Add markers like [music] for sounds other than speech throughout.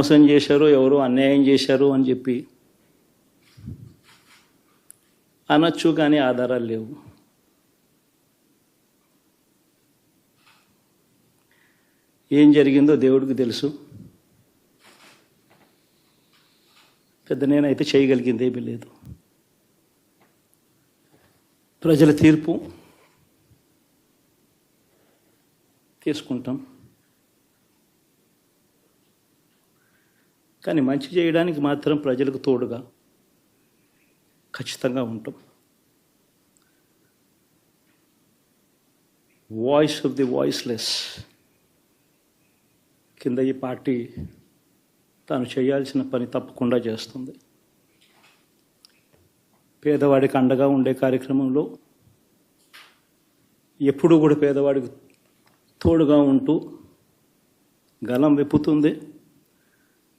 మోసం చేశారు ఎవరు అన్యాయం చేశారు అని చెప్పి అనొచ్చు కానీ ఆధారాలు లేవు. ఏం జరిగిందో దేవుడికి తెలుసు. పెద్ద నేనైతే చేయగలిగింది ఏమీ లేదు. ప్రజల తీర్పు తీసుకుంటాం. కానీ మంచి చేయడానికి మాత్రం ప్రజలకు తోడుగా ఖచ్చితంగా ఉంటాం. వాయిస్ ఆఫ్ ది వాయిస్లెస్ కింద ఈ పార్టీ తాను చేయాల్సిన పని తప్పకుండా చేస్తుంది. పేదవాడికి అండగా ఉండే కార్యక్రమంలో ఎప్పుడూ కూడా పేదవాడికి తోడుగా ఉంటూ గలం వెప్పుతుంది.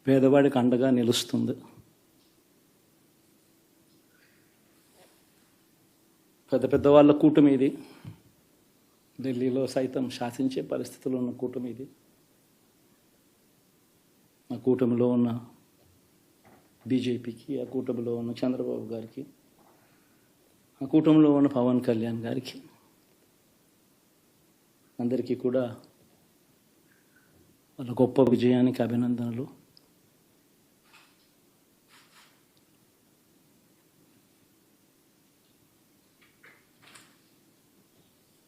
పేదవాడికి అండగా నిలుస్తుంది. పెద్ద పెద్ద వాళ్ళ కూటమి ఇది ఢిల్లీలో సైతం శాసించే పరిస్థితుల్లో ఉన్న కూటమి ఇది ఆ కూటమిలో ఉన్న బీజేపీకి ఆ కూటమిలో ఉన్న చంద్రబాబు గారికి ఆ కూటమిలో ఉన్న పవన్ కళ్యాణ్ గారికి అందరికీ కూడా వాళ్ళ గొప్ప విజయానికి అభినందనలు.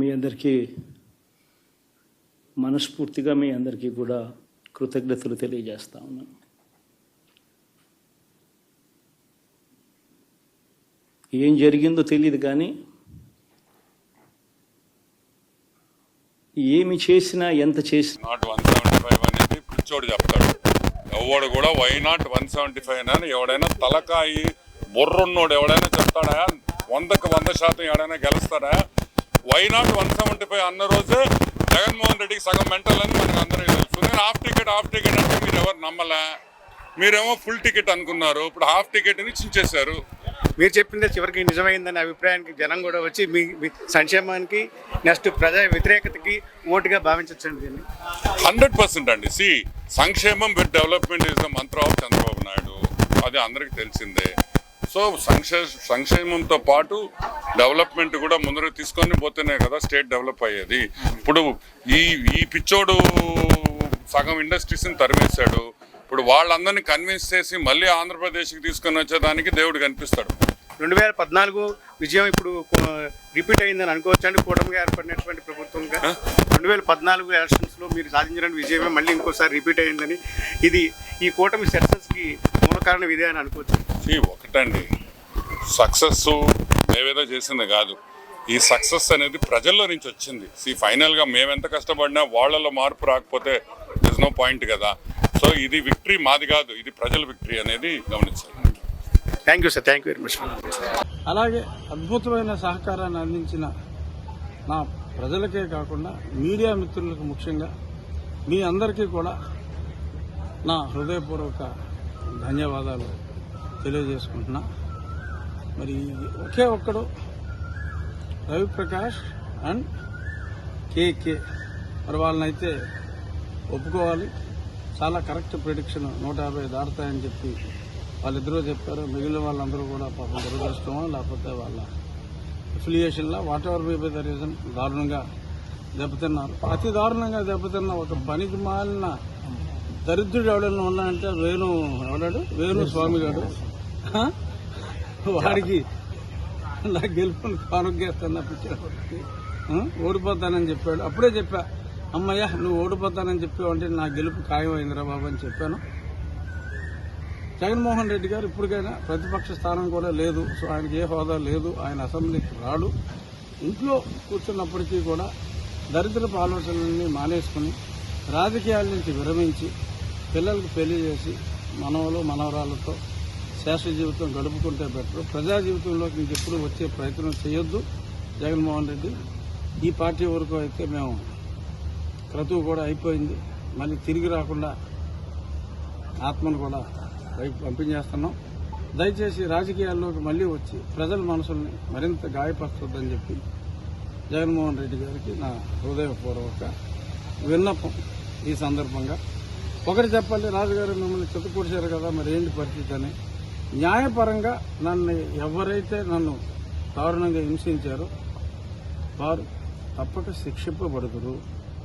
మీ అందరికీ మనస్ఫూర్తిగా మీ అందరికీ కూడా కృతజ్ఞతలు తెలియజేస్తా ఉన్నాను. ఏం జరిగిందో తెలియదు కానీ ఏమి చేసినా ఎంత చేసినా నాట్ వన్ సెవెంటీ ఫైవ్ అనేది పిచ్చోడు చెప్తాడు. ఎవడు కూడా why not one seventy five అని ఎవడైనా తలకాయి బుర్రున్నోడు ఎవడైనా చెప్తాడా? వందకు వంద శాతం ఎవడైనా గెలుస్తాడా? Why not one seventy five అన్న రోజే జగన్మోహన్ రెడ్డికి సగం మెంటల్ అని మనకు అందరికీ తెలుసు. నేను హాఫ్ టికెట్ హాఫ్ టికెట్ అంటే మీరు ఎవరు నమ్మలే? మీరేమో ఫుల్ టికెట్ అనుకున్నారు. ఇప్పుడు హాఫ్ టికెట్ని చించేశారు. మీరు చెప్పిందే చివరికి నిజమైందనే అభిప్రాయానికి జనం కూడా వచ్చి మీ సంక్షేమానికి నెక్స్ట్ ప్రజా వ్యతిరేకతకి ఓటుగా భావించండి దీన్ని హండ్రెడ్ పర్సెంట్ అండి. సి సంక్షేమం with development is the mantra of Chandrababu Naidu. అది అందరికీ తెలిసిందే. సో సంక్షే సంక్షేమంతో పాటు డెవలప్మెంట్ కూడా ముందరకు తీసుకొని పోతేనే కదా స్టేట్ డెవలప్ అయ్యేది. ఇప్పుడు ఈ ఈ పిచ్చోడు సగం ఇండస్ట్రీస్ని తరిమేశాడు. ఇప్పుడు వాళ్ళందరినీ కన్విన్స్ చేసి మళ్ళీ ఆంధ్రప్రదేశ్కి తీసుకొని వచ్చేదానికి దేవుడు కనిపిస్తాడు. రెండు వేల పద్నాలుగు విజయం ఇప్పుడు రిపీట్ అయిందని అనుకోవచ్చు అండి కూటమిగా ఏర్పడినటువంటి ప్రభుత్వంగా రెండు వేల పద్నాలుగు ఎలక్షన్స్లో మీరు సాధించిన విజయమే మళ్ళీ ఇంకోసారి రిపీట్ అయిందని ఇది ఈ కూటమి సక్సెస్కి మూల కారణం ఇదే అని అనుకోవచ్చు. ఒకటండి సక్సెస్ మేమేదో చేసింది కాదు. ఈ సక్సెస్ అనేది ప్రజల్లో నుంచి వచ్చింది. సి ఫైనల్గా మేమెంత కష్టపడినా వాళ్ళలో మార్పు రాకపోతే దిస్ నో పాయింట్ కదా. సో ఇది విక్టరీ మాది కాదు. ఇది ప్రజల విక్టరీ అనేది గమనించాలి. Thank you sir thank you very much అలాగే అద్భుతమైన సహకారాన్ని అందించిన నా ప్రజలకే కాకుండా మీడియా మిత్రులకు ముఖ్యంగా మీ అందరికీ కూడా నా హృదయపూర్వక ధన్యవాదాలు. తెలియజేసుకుంటున్నా. మరి ఒకే ఒక్కడు రవిప్రకాష్ అండ్ కేకే మరి వాళ్ళనైతే ఒప్పుకోవాలి. చాలా కరెక్ట్ ప్రిడిక్షన్ నూట యాభై దాటుతాయని చెప్పి వాళ్ళిద్దరూ చెప్పారు. మిగిలిన వాళ్ళందరూ కూడా పాపం దురదృష్టమో లేకపోతే వాళ్ళ అఫిలియేషన్లో whatever be by the reason దారుణంగా దెబ్బతిన్నారు. అతి దారుణంగా దెబ్బతిన్న ఒక పనికి మాలిన దరిద్రుడు ఎవడన్నా ఉన్నాయంటే వేణు ఎవడాడు? వేణు స్వామి గారు. వాడికి నా గెలుపుని కానుగేస్తాను పిచ్చాడు ఓడిపోతానని చెప్పాడు. అప్పుడే చెప్పా అమ్మయ్య నువ్వు ఓడిపోతానని చెప్పావు అంటే నా గెలుపు ఖాయమైందిరా బాబు అని చెప్పాను. జగన్మోహన్ రెడ్డి గారు ఇప్పటికైనా ప్రతిపక్ష స్థానం కూడా లేదు. సో ఆయనకి ఏ హోదా లేదు. ఆయన అసెంబ్లీకి రాడు. ఇంట్లో కూర్చున్నప్పటికీ కూడా దరిద్రపు ఆలోచనలన్నీ మానేసుకుని రాజకీయాల నుంచి విరమించి పిల్లలకు పెళ్ళి చేసి మనవలు మనవరాలతో శేష జీవితం గడుపుకుంటే బెటర్. ప్రజా జీవితంలోకి ఇంకెప్పుడు వచ్చే ప్రయత్నం చేయొద్దు. జగన్మోహన్ రెడ్డి ఈ పార్టీ వరకు అయితే మేము క్రతువు కూడా అయిపోయింది. మళ్ళీ తిరిగి రాకుండా ఆత్మను కూడా పైకి పంపించేస్తున్నాం. దయచేసి రాజకీయాల్లోకి మళ్ళీ వచ్చి ప్రజల మనసుల్ని మరింత గాయపరుస్తుందని చెప్పి జగన్మోహన్ రెడ్డి గారికి నా హృదయపూర్వక విన్నపం ఈ సందర్భంగా. ఒకటి చెప్పాలి రాజుగారు మిమ్మల్ని చెత్తకూర్చారు కదా మరి ఏంటి పరిస్థితి అని? న్యాయపరంగా నన్ను ఎవరైతే నన్ను దారుణంగా హింసించారో వారు తప్పక శిక్షింపబడుతురు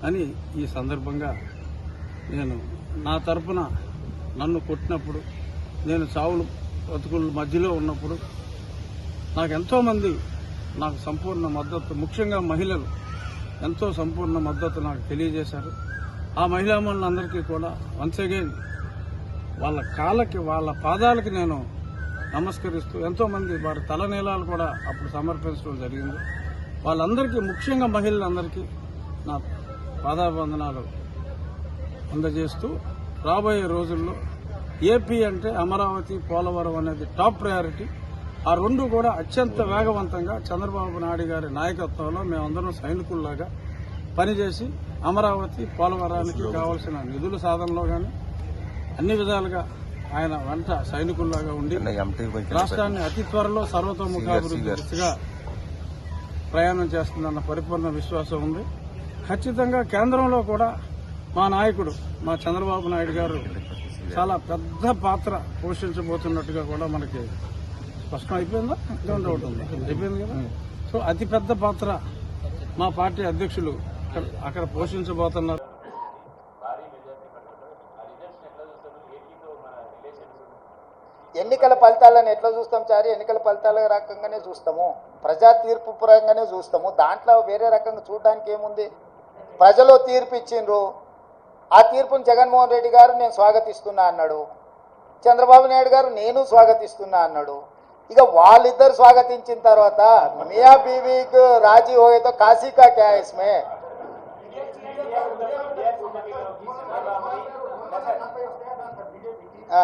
అని ఈ సందర్భంగా నేను నా తరపున నన్ను కొట్టినప్పుడు నేను చావులు బతుకుల మధ్యలో ఉన్నప్పుడు నాకు ఎంతోమంది నాకు సంపూర్ణ మద్దతు ముఖ్యంగా మహిళలు ఎంతో సంపూర్ణ మద్దతు నాకు తెలియజేశారు. ఆ మహిళామణులందరికీ కూడా వన్స్ అగైన్ వాళ్ళ కాళ్ళకి వాళ్ళ పాదాలకి నేను నమస్కరిస్తూ ఎంతోమంది వారి తలనీలాలు కూడా అప్పుడు సమర్పించడం జరిగింది. వాళ్ళందరికీ ముఖ్యంగా మహిళలందరికీ నా పాదాబంధనాలు అందజేస్తూ రాబోయే రోజుల్లో ఏపీ అంటే అమరావతి పోలవరం అనేది టాప్ ప్రయారిటీ. ఆ రెండు కూడా అత్యంత వేగవంతంగా చంద్రబాబు నాయుడు గారి నాయకత్వంలో మేమందరం సైనికుల్లాగా పనిచేసి అమరావతి పోలవరానికి కావలసిన నిధుల సాధనలో కానీ అన్ని విధాలుగా ఆయన వెంట సైనికుల్లాగా ఉండి రాష్ట్రాన్ని అతి త్వరలో సర్వతోముఖాభివృద్ధి దిశగా ప్రయాణం చేస్తుందన్న పరిపూర్ణ విశ్వాసం ఉంది. ఖచ్చితంగా కేంద్రంలో కూడా మా నాయకుడు మా చంద్రబాబు నాయుడు గారు చాలా పెద్ద పాత్ర పోషించబోతున్నట్టుగా కూడా మనకి స్పష్టం అయిపోయిందా? ఇంకా డౌట్ ఉంది. అయిపోయింది కదా? సో అతి పెద్ద పాత్ర మా పార్టీ అధ్యక్షులు అక్కడ- అక్కడ పోషించబోతున్నారు. ఎన్నికల ఫలితాలను ఎట్లా చూస్తాం చారి? ఎన్నికల ఫలితాల రకంగానే చూస్తాము. ప్రజా తీర్పు పరంగానే చూస్తాము. దాంట్లో వేరే రకంగా చూడడానికి ఏముంది? ప్రజలు తీర్పు ఇచ్చిండ్రు. ఆ తీర్పును జగన్మోహన్ రెడ్డి గారు నేను స్వాగతిస్తున్నా అన్నాడు. చంద్రబాబు నాయుడు గారు నేను స్వాగతిస్తున్నా అన్నాడు. ఇక వాళ్ళిద్దరు స్వాగతించిన తర్వాత మియా బీవీకి రాజీ హోయేతో కాశీకా క్యాయస్మే. ఆ.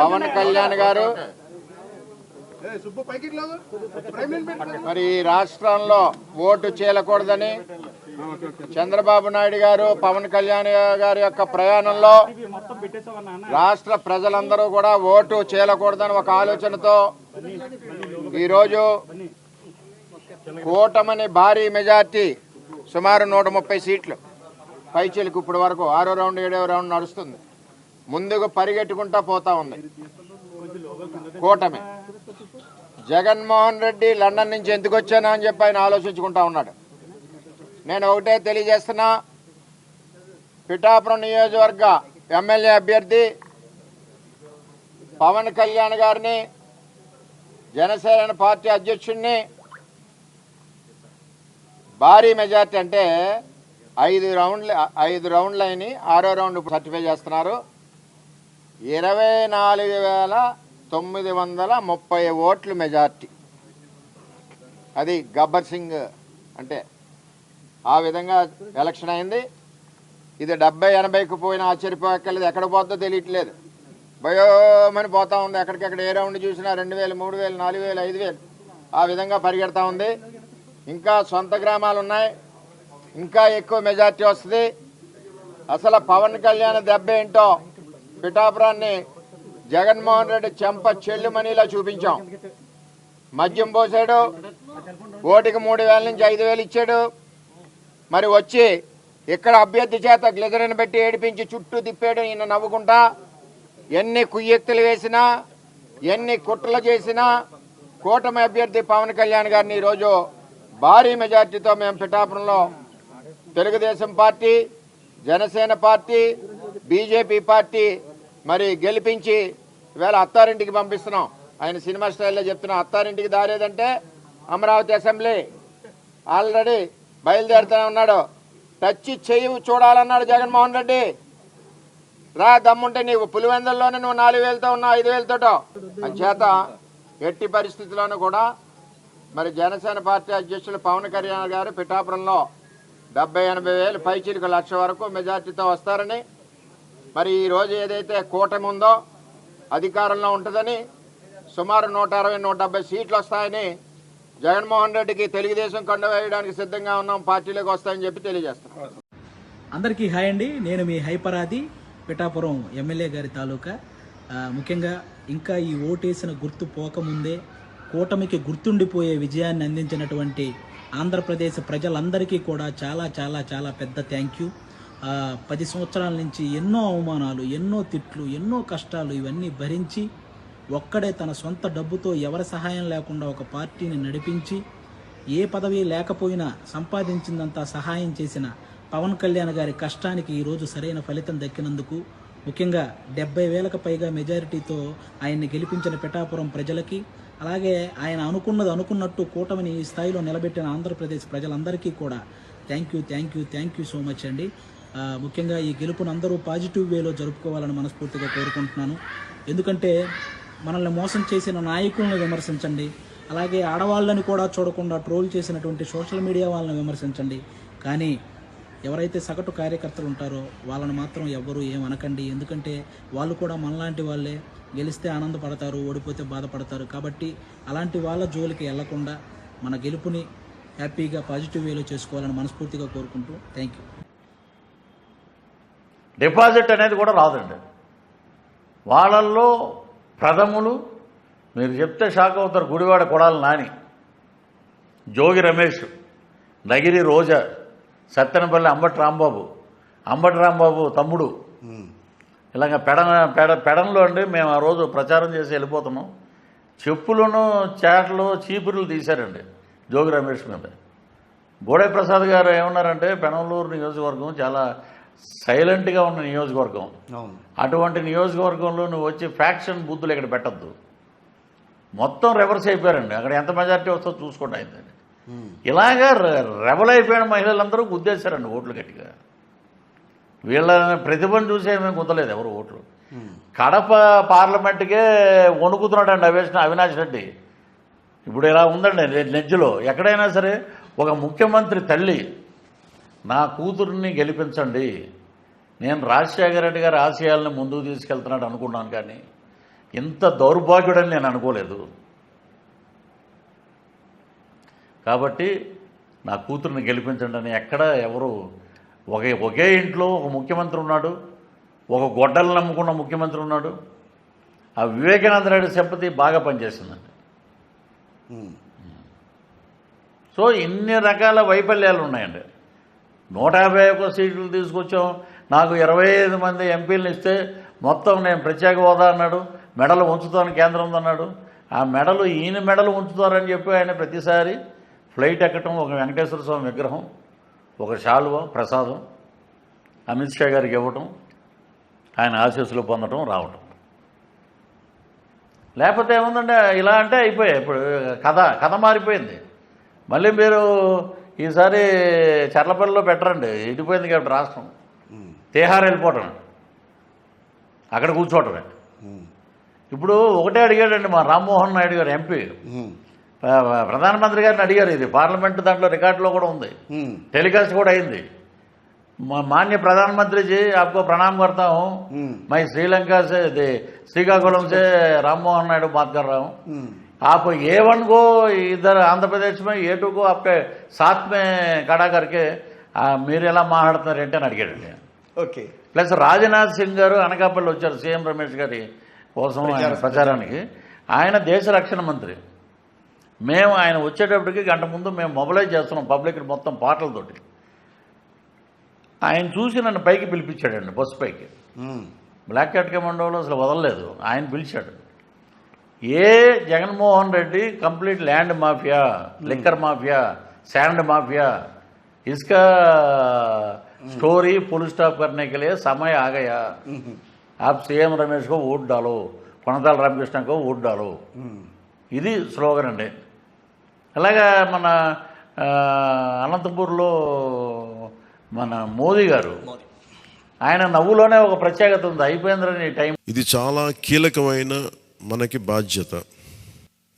పవన్ కళ్యాణ్ గారు. మరి ఈ రాష్ట్రంలో ఓటు చేయకూడదని చంద్రబాబు నాయుడు గారు పవన్ కళ్యాణ్ గారి యొక్క ప్రయాణంలో రాష్ట్ర ప్రజలందరూ కూడా ఓటు చేయకూడదని ఒక ఆలోచనతో ఈరోజు కూటమని భారీ మెజార్టీ సుమారు నూట ముప్పై సీట్లు. పైచీలకు ఇప్పటి వరకు ఆరో రౌండ్ ఏడో రౌండ్ నడుస్తుంది. ముందుకు పరిగెట్టుకుంటా పోతా ఉంది. కూటమి. జగన్మోహన్ రెడ్డి లండన్ నుంచి ఎందుకు వచ్చానా అని చెప్పి ఆయన ఆలోచించుకుంటా ఉన్నాడు. నేను ఒకటే తెలియజేస్తున్నా పిఠాపురం నియోజకవర్గ ఎమ్మెల్యే అభ్యర్థి పవన్ కళ్యాణ్ గారిని జనసేన పార్టీ అధ్యక్షుడిని భారీ మెజార్టీ అంటే ఐదు రౌండ్లు ఐదు రౌండ్లు అయినాయి ఆరో రౌండ్ ఇప్పుడు సర్టిఫై చేస్తున్నారు. ఇరవై నాలుగు వేల తొమ్మిది వందల ముప్పై ఓట్లు మెజార్టీ. అది గబ్బర్ సింగ్ అంటే ఆ విధంగా ఎలక్షన్ అయింది. ఇది డెబ్బై ఎనభైకి పోయిన ఆశ్చర్యపోక్కర్లేదు. ఎక్కడ పోతుందో తెలియట్లేదు. భయోమని పోతా ఉంది. ఎక్కడికెక్కడ ఏ రౌండ్ చూసినా రెండు వేలు మూడు వేలు నాలుగు వేలు ఐదు వేలు ఆ విధంగా పరిగెడతా ఉంది. ఇంకా సొంత గ్రామాలు ఉన్నాయి. ఇంకా ఎక్కువ మెజార్టీ వస్తుంది. అసలు పవన్ కళ్యాణ్ దెబ్బ ఏంటో పిఠాపురాన్ని జగన్మోహన్ రెడ్డి చెంప చెల్లుమనిలా చూపించాం. మద్యం పోసాడు. ఓటికి మూడు వేల నుంచి ఐదు వేలు ఇచ్చాడు. మరి వచ్చి ఇక్కడ అభ్యర్థి చేత గ్లిజరిన్ పెట్టి ఏడిపించి చుట్టూ తిప్పాడు ఈయన నవ్వుకుంటా. ఎన్ని కుయ్యెక్తులు వేసినా ఎన్ని కుట్రలు చేసినా కూటమి అభ్యర్థి పవన్ కళ్యాణ్ గారిని ఈరోజు భారీ మెజార్టీతో మేము పిఠాపురంలో Telugudesam party Janasena party BJP party మరి గెలిపించి వేళ అత్తారింటికి పంపిస్తున్నాం. ఆయన సినిమా స్టైల్లో చెప్తున్నాం అత్తారింటికి దారేదంటే అమరావతి అసెంబ్లీ. ఆల్రెడీ బయలుదేరుతూనే ఉన్నాడు. టచ్ చేయి చూడాలన్నాడు జగన్మోహన్ రెడ్డి. రా దమ్ముంటే నీవు పులివెందుల్లోనే నువ్వు నాలుగు వేలతో ఉన్నావు ఐదు వేలతోటో. అంచేత ఎట్టి పరిస్థితుల్లోనూ కూడా మరి జనసేన పార్టీ అధ్యక్షులు పవన్ కళ్యాణ్ గారు పిఠాపురంలో డెబ్బై ఎనభై వేలు పైచీలకు లక్ష వరకు మెజార్టీతో వస్తారని మరి ఈరోజు ఏదైతే కూటమి ఉందో అధికారంలో ఉంటుందని సుమారు నూట అరవై నూట డెబ్బై సీట్లు వస్తాయని జగన్మోహన్ రెడ్డికి తెలుగుదేశం కొండ వేయడానికి సిద్ధంగా ఉన్నాం పార్టీలోకి వస్తాయని చెప్పి తెలియజేస్తున్నాం. అందరికీ హాయ్ అండి. నేను మీ హైపరాది పిఠాపురం ఎమ్మెల్యే గారి తాలూకా. ముఖ్యంగా ఇంకా ఈ ఓటేసిన గుర్తు పోకముందే కూటమికి గుర్తుండిపోయే విజయాన్ని అందించినటువంటి ఆంధ్రప్రదేశ్ ప్రజలందరికీ కూడా చాలా చాలా చాలా పెద్ద థ్యాంక్ యూ పది సంవత్సరాల నుంచి ఎన్నో అవమానాలు ఎన్నో తిట్లు ఎన్నో కష్టాలు ఇవన్నీ భరించి ఒక్కడే తన సొంత డబ్బుతో ఎవరి సహాయం లేకుండా ఒక పార్టీని నడిపించి ఏ పదవి లేకపోయినా సంపాదించిందంతా సహాయం చేసిన పవన్ కళ్యాణ్ గారి కష్టానికి ఈరోజు సరైన ఫలితం దక్కినందుకు ముఖ్యంగా డెబ్బై వేలకు పైగా మెజారిటీతో ఆయన్ని గెలిపించిన పిఠాపురం ప్రజలకి అలాగే ఆయన అనుకున్నది అనుకున్నట్టు కూటమిని ఈ స్థాయిలో నిలబెట్టిన ఆంధ్రప్రదేశ్ ప్రజలందరికీ కూడా thank you thank you thank you so much అండి. ముఖ్యంగా ఈ గెలుపును అందరూ పాజిటివ్ వేలో జరుపుకోవాలని మనస్ఫూర్తిగా కోరుకుంటున్నాను. ఎందుకంటే మనల్ని మోసం చేసిన నాయకులను విమర్శించండి. అలాగే ఆడవాళ్ళని కూడా చూడకుండా ట్రోల్ చేసినటువంటి సోషల్ మీడియా వాళ్ళని విమర్శించండి. కానీ ఎవరైతే సగటు కార్యకర్తలు ఉంటారో వాళ్ళని మాత్రం ఎవ్వరూ ఏమనకండి ఎందుకంటే వాళ్ళు కూడా మనలాంటి వాళ్ళే. గెలిస్తే ఆనందపడతారు ఓడిపోతే బాధపడతారు. కాబట్టి అలాంటి వాళ్ళ జోలికి వెళ్ళకుండా మన గెలుపుని హ్యాపీగా పాజిటివ్ వేలో చేసుకోవాలని మనస్ఫూర్తిగా కోరుకుంటూ థ్యాంక్ యూ డిపాజిట్ అనేది కూడా రాదండి. వాళ్ళల్లో ప్రథములు మీరు చెప్తే షాక్ అవుతారు గుడివాడ కొడాలి నాని జోగి రమేష్ నగిరి రోజా సత్తెనపల్లి అంబటి రాంబాబు అంబటి రాంబాబు తమ్ముడు. ఇలాగ పెడ పెడ పెడంలో అండి మేము ఆ రోజు ప్రచారం చేసి వెళ్ళిపోతున్నాం. చెప్పులను చేటలు చీపురులు తీశారండి జోగి రమేష్ మీద. బోడే ప్రసాద్ గారు ఏమన్నారంటే పెనమలూరు నియోజకవర్గం చాలా సైలెంట్గా ఉన్న నియోజకవర్గం. అటువంటి నియోజకవర్గంలో నువ్వు వచ్చి ఫ్యాక్షన్ బూతులు ఇక్కడ పెట్టద్దు. మొత్తం రివర్స్ అయిపోయారండి. అక్కడ ఎంత మెజార్టీ వస్తుందో చూసుకోండి అయిందండి ఇలాగా రెబల్ అయిపోయిన మహిళలందరూ గుద్దేశారండి ఓట్లు గట్టిగా. వీళ్ళ ప్రతిభను చూసే మేము గుద్దలేదు ఎవరు ఓట్లు. కడప పార్లమెంట్కే వణుకుతున్నాడండి అవేష్ అవినాష్ రెడ్డి. ఇప్పుడు ఇలా ఉందండి నెజ్జులో. ఎక్కడైనా సరే ఒక ముఖ్యమంత్రి తల్లి నా కూతుర్ని గెలిపించండి. నేను రాజశేఖర రెడ్డి గారి ఆశయాలను ముందుకు తీసుకెళ్తున్నాడు అనుకున్నాను కానీ ఇంత దౌర్భాగ్యుడని నేను అనుకోలేదు. కాబట్టి నా కూతుర్ని గెలిపించండి అని ఎక్కడ ఎవరు ఒకే ఒకే ఇంట్లో ఒక ముఖ్యమంత్రి ఉన్నాడు ఒక గొడ్డలు నమ్ముకున్న ముఖ్యమంత్రి ఉన్నాడు. ఆ వివేకానంద రెడ్డి సింపతి బాగా పనిచేసిందండి. సో ఇన్ని రకాల వైఫల్యాలు ఉన్నాయండి. నూట యాభై ఒక్క సీట్లు తీసుకొచ్చాం. నాకు ఇరవై ఐదు మంది ఎంపీలను ఇస్తే మొత్తం నేను ప్రత్యేక హోదా అన్నాడు. మెడలు ఉంచుతాను కేంద్రం అన్నాడు. ఆ మెడలు ఈయన మెడలు ఉంచుతారని చెప్పి ఆయన ప్రతిసారి ఫ్లైట్ ఎక్కటం ఒక వెంకటేశ్వర స్వామి విగ్రహం ఒక శాలువ ప్రసాదం అమిత్ షా గారికి ఇవ్వటం ఆయన ఆశీస్సులు పొందటం రావటం. లేకపోతే ఏముందంటే ఇలా అంటే అయిపోయాయి. ఇప్పుడు కథ కథ మారిపోయింది. మళ్ళీ మీరు ఈసారి చర్లపల్లిలో పెట్టరండి. ఎండిపోయింది కాబట్టి రాష్ట్రం. తేహార్ వెళ్ళిపోవటం. అక్కడ కూర్చోవటమే. ఇప్పుడు ఒకటే అడిగాడండి మా రామ్మోహన్ నాయుడు గారు ఎంపీ. ప్రధానమంత్రి గారిని అడిగారు ఇది. పార్లమెంట్ దాంట్లో రికార్డులో కూడా ఉంది. టెలికాస్ట్ కూడా అయింది. మాన్య ప్రధానమంత్రిజీ ఆప్కో ప్రణామం కడతాము మై శ్రీలంక శ్రీకాకుళం సే రామ్మోహన్ నాయుడు మాట్లాడరాము से राम मोहन नायडू बात कर रहा हूँ आप ए वन को इधर आंध्र प्रदेश में ए टू को आपके साथ में खड़ा करके ఆ, మీరు ఎలా మాట్లాడుతున్నారు ఏంటి అని అడిగాడండి ఓకే ప్లస్ రాజ్నాథ్ సింగ్ గారు అనకాపల్లి వచ్చారు సీఎం రమేష్ గారి కోసం ఆయన ప్రచారానికి ఆయన దేశ రక్షణ మంత్రి మేము ఆయన వచ్చేటప్పటికి గంట ముందు మేము మొబిలైజ్ చేస్తున్నాం పబ్లిక్ మొత్తం పాటలతోటి ఆయన చూసి నన్ను పైకి పిలిపించాడండి బస్సు పైకి బ్లాక్ క్యాట్ కమాండోలో అసలు వదలలేదు ఆయన పిలిచాడు ఏ Jaganmohan Reddy complete land mafia liquor mafia sand mafia इसका स्टोरी फुल स्टॉप करने के लिए समय आ गया आप सीएम रमेश को वोट डालो కొనతాల రామకృష్ణ కో ఓట్ డాలో ఇది స్లోగన్ అండి అలాగా మన ఆ, అనంతపూర్లో మన మోదీ గారు ఆయన నవ్వులోనే ఒక ప్రత్యేకత ఉంది అయిపోయిందని టైం ఇది చాలా కీలకమైన మనకి బాధ్యత.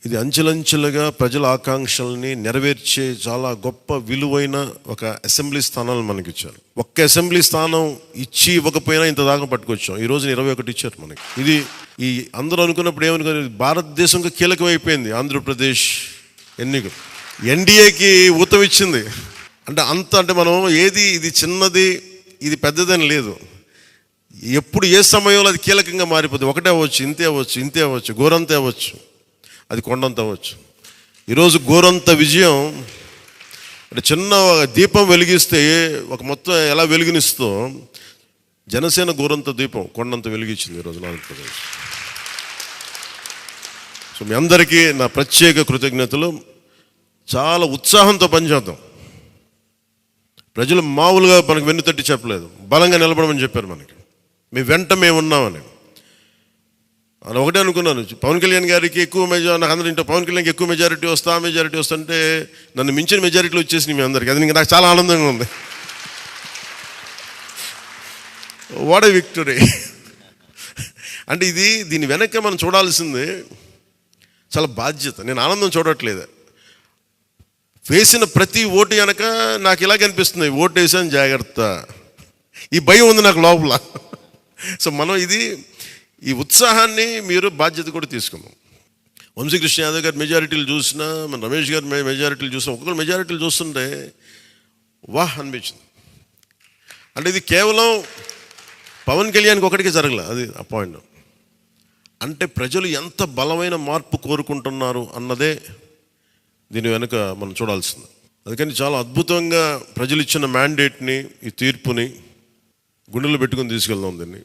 ఇది అంచెలంచెలుగా ప్రజల ఆకాంక్షల్ని నెరవేర్చే చాలా గొప్ప విలువైన ఒక అసెంబ్లీ స్థానాలు మనకి ఇచ్చారు ఒక్క అసెంబ్లీ స్థానం ఇచ్చి ఇవ్వకపోయినా ఇంత దాకా పట్టుకొచ్చాం. ఈ రోజున ఇరవై ఒకటి ఇచ్చారు మనకి. ఇది ఈ అందరూ అనుకున్నప్పుడు ఏమనుకున్నారు? భారతదేశంగా కీలకమైపోయింది. ఆంధ్రప్రదేశ్ ఎన్నిక ఎన్డీఏకి ఊతం ఇచ్చింది అంటే అంత అంటే మనం ఏది ఇది చిన్నది ఇది పెద్దదని లేదు. ఎప్పుడు ఏ సమయంలో అది కీలకంగా మారిపోతుంది ఒకటే అవ్వచ్చు ఇంతే అవ్వచ్చు ఇంతే అవ్వచ్చు గోరంతే అవ్వచ్చు. అది కొండంత అవ్వచ్చు. ఈరోజు గోరంత విజయం అంటే చిన్న దీపం వెలిగిస్తే ఒక మొత్తం ఎలా వెలిగినిస్తో జనసేన గోరంత దీపం కొండంత వెలిగించింది ఈరోజు ఆంధ్రప్రదేశ్. సో మీ అందరికీ నా ప్రత్యేక కృతజ్ఞతలు. చాలా ఉత్సాహంతో పనిచేద్దాం. ప్రజలు మామూలుగా మనకు వెన్నుతట్టి చెప్పలేదు. బలంగా నిలబడమని చెప్పారు మనకి. మీ వెంట మేము ఉన్నామని అని ఒకటే అనుకున్నాను. పవన్ కళ్యాణ్ గారికి ఎక్కువ మెజార్ నాకు అందరూ ఇంట్లో పవన్ కళ్యాణ్కి ఎక్కువ మెజారిటీ వస్తా మెజారిటీ వస్తుంటే నన్ను మించిన మెజారిటీలు వచ్చేసింది మీ అందరికీ. అది ఇంకా నాకు చాలా ఆనందంగా ఉంది. వాట్ ఏ విక్టరీ అంటే ఇది దీని వెనక మనం చూడాల్సింది చాలా బాధ్యత. నేను ఆనందం చూడట్లేదు. వేసిన ప్రతి ఓటు వెనక నాకు ఇలాగ అనిపిస్తుంది. ఓటు వేసాను జాగ్రత్త. ఈ భయం ఉంది నాకు లోపల. [laughs] సో మనం ఇది ఈ ఉత్సాహాన్ని మీరు బాధ్యత కూడా తీసుకున్నాం వంశీకృష్ణ యాదవ్ గారి మెజారిటీలు చూసినా మన రమేష్ గారి మెజారిటీలు చూసినా ఒక్కొక్కరు మెజారిటీలు చూస్తుంటే వాహ్ అనిపించింది. అంటే ఇది కేవలం పవన్ కళ్యాణ్కి ఒకటికే జరగలే అది అపాయింట్మెంట్ అంటే ప్రజలు ఎంత బలమైన మార్పు కోరుకుంటున్నారు అన్నదే దీని వెనుక మనం చూడాల్సింది. అందుకని చాలా అద్భుతంగా ప్రజలు ఇచ్చిన మ్యాండేట్ని ఈ తీర్పుని గుండెలు పెట్టుకుని తీసుకెళ్దాం దీన్ని.